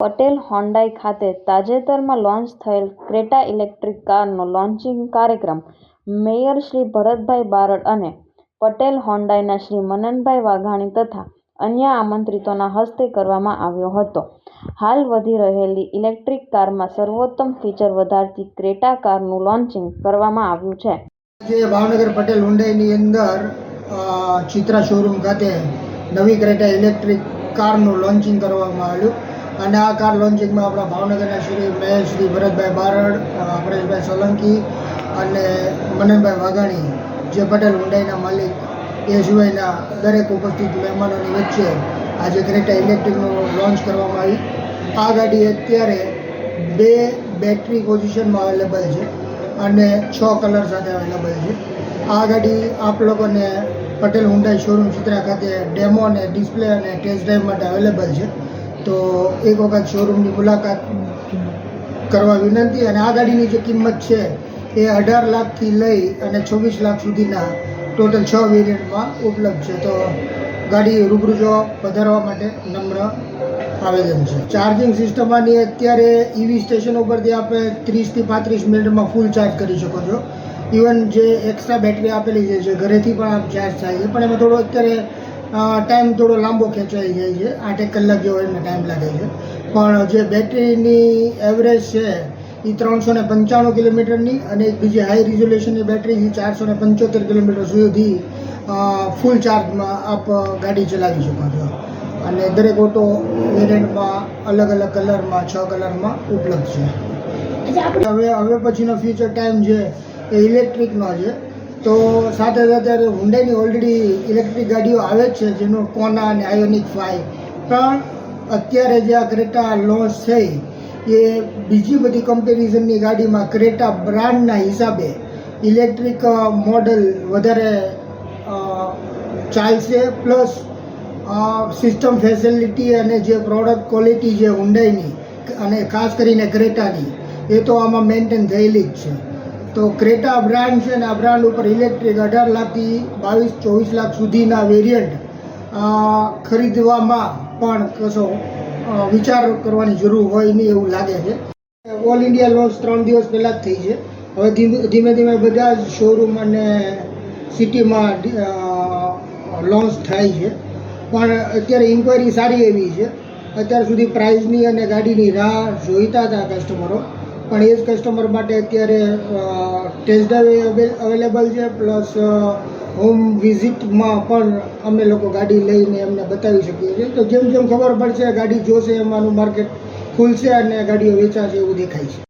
Patel Hyundai ખાતે તાજેતરમાં launch થયેલ ક્રેટા ઇલેક્ટ્રિક કારનો લોન્ચિંગ કાર્યક્રમ મેયર શ્રી ભરતભાઈ બારડ અને પટેલ હોન્ડાઈના શ્રી મનનભાઈ વાઘાણી તથા અન્ય આમંત્રિતોના હસ્તે કરવામાં આવ્યો હતો. હાલ વધી રહેલી ઇલેક્ટ્રિક કારમાં સર્વોત્તમ ફીચર વધારતી ક્રેટા કારનું લોન્ચિંગ કરવામાં આવ્યું છે. ભાવનગર પટેલ હુંડાઈની અંદર ચિત્રા શોરૂમ ખાતે નવી ક્રેટા ઇલેક્ટ્રિક કારનું લોન્ચિંગ કરવામાં આવ્યું. અને આ કાર લોન્ચિંગમાં આપણા ભાવનગરના શ્રી મેયર શ્રી ભરતભાઈ બારડ પરેશભાઈ સોલંકી અને મનનભાઈ વાઘાણી, જે પટેલ ઊંડાઈના માલિક, એ સિવાયના દરેક ઉપસ્થિત મહેમાનોની વચ્ચે આજે ક્રેટા ઇલેક્ટ્રિકનું લોન્ચ કરવામાં આવી. આ ગાડી અત્યારે બે બેટરી પોઝિશનમાં અવેલેબલ છે અને છ કલર સાથે અવેલેબલ છે. આ ગાડી આપ લોકોને પટેલ હુંડાઈ શોરૂમ ચિત્રા ખાતે ડેમો અને ડિસ્પ્લે અને ટેસ્ટ ડ્રાઈવ માટે અવેલેબલ છે. તો એક વખત શોરૂમની મુલાકાત કરવા વિનંતી અને આ ગાડીની જે કિંમત છે એ અઢાર લાખથી લઈ અને છવ્વીસ લાખ સુધીના ટોટલ છ વેરિયન્ટમાં ઉપલબ્ધ છે. તો ગાડી રૂબરૂ જોવા વધારવા માટે નમ્ર આવેદન છે. ચાર્જિંગ સિસ્ટમમાંની અત્યારે ઈવી સ્ટેશન ઉપરથી આપણે ત્રીસથી પાંત્રીસ મિનિટમાં ફૂલ ચાર્જ કરી શકો છો. ઇવન જે એક્સ્ટ્રા બેટરી આપેલી છે, જે ઘરેથી પણ આપ ચાર્જ થાય છે, પણ એમાં થોડો અત્યારે ટાઈમ થોડો લાંબો ખેંચાઈ જાય છે. આઠેક કલાક જેવો એમને ટાઈમ લાગે છે. પણ જે બેટરીની એવરેજ છે એ ત્રણસો ને પંચાણું કિલોમીટરની અને એક બીજી હાઈ રિઝોલ્યુશનની બેટરી એ ચારસો ને પંચોતેર કિલોમીટર સુધી ફૂલ ચાર્જમાં આપ ગાડી ચલાવી શકો છો. અને દરેક ઓટો વેરિયન્ટમાં અલગ અલગ કલરમાં છ કલરમાં ઉપલબ્ધ છે. હવે હવે પછીનો ફ્યુચર ટાઈમ છે એ ઇલેક્ટ્રિકનો છે. તો સાથે સાથે હુંડાઈની ઓલરેડી ઇલેક્ટ્રિક ગાડીઓ આવે જ છે, જેનો કોના અને આયોનિક ફાઈવ પણ અત્યારે જે આ ક્રેટા લોન્ચ થઈ, એ બીજી બધી કમ્પેરિઝનની ગાડીમાં ક્રેટા બ્રાન્ડના હિસાબે ઇલેક્ટ્રિક મોડલ વધારે ચાલશે. પ્લસ સિસ્ટમ ફેસિલિટી અને જે પ્રોડક્ટ ક્વોલિટી છે હુંડાઈની અને ખાસ કરીને ક્રેટાની એ તો આમાં મેન્ટેન થયેલી જ છે. તો ક્રેટા બ્રાન્ડ છે ને આ બ્રાન્ડ ઉપર ઇલેક્ટ્રિક અઢાર લાખથી બાવીસ, ચોવીસ લાખ સુધીના વેરિયન્ટ ખરીદવામાં પણ કશો વિચાર કરવાની જરૂર હોય નહીં એવું લાગે છે. ઓલ ઇન્ડિયા લોન્ચ ત્રણ દિવસ પહેલાં જ થઈ છે. હવે ધીમે ધીમે બધા જ શોરૂમ અને સિટીમાં લોન્ચ થાય છે. પણ અત્યારે ઇન્ક્વાયરી સારી એવી છે. અત્યાર સુધી પ્રાઇઝની અને ગાડીની રાહ જોઈતા હતા કસ્ટમરો પણ એ જ કસ્ટમર માટે અત્યારે ટેસ્ટ ડ્રાઈવ અવેલેબલ છે પ્લસ હોમ વિઝિટમાં પણ અમે લોકો ગાડી લઈને એમને બતાવી શકીએ છીએ. તો જેમ જેમ ખબર પડશે, ગાડી જોશે, એમાંનું માર્કેટ ખુલશે અને ગાડીઓ વેચાશે એવું દેખાય છે.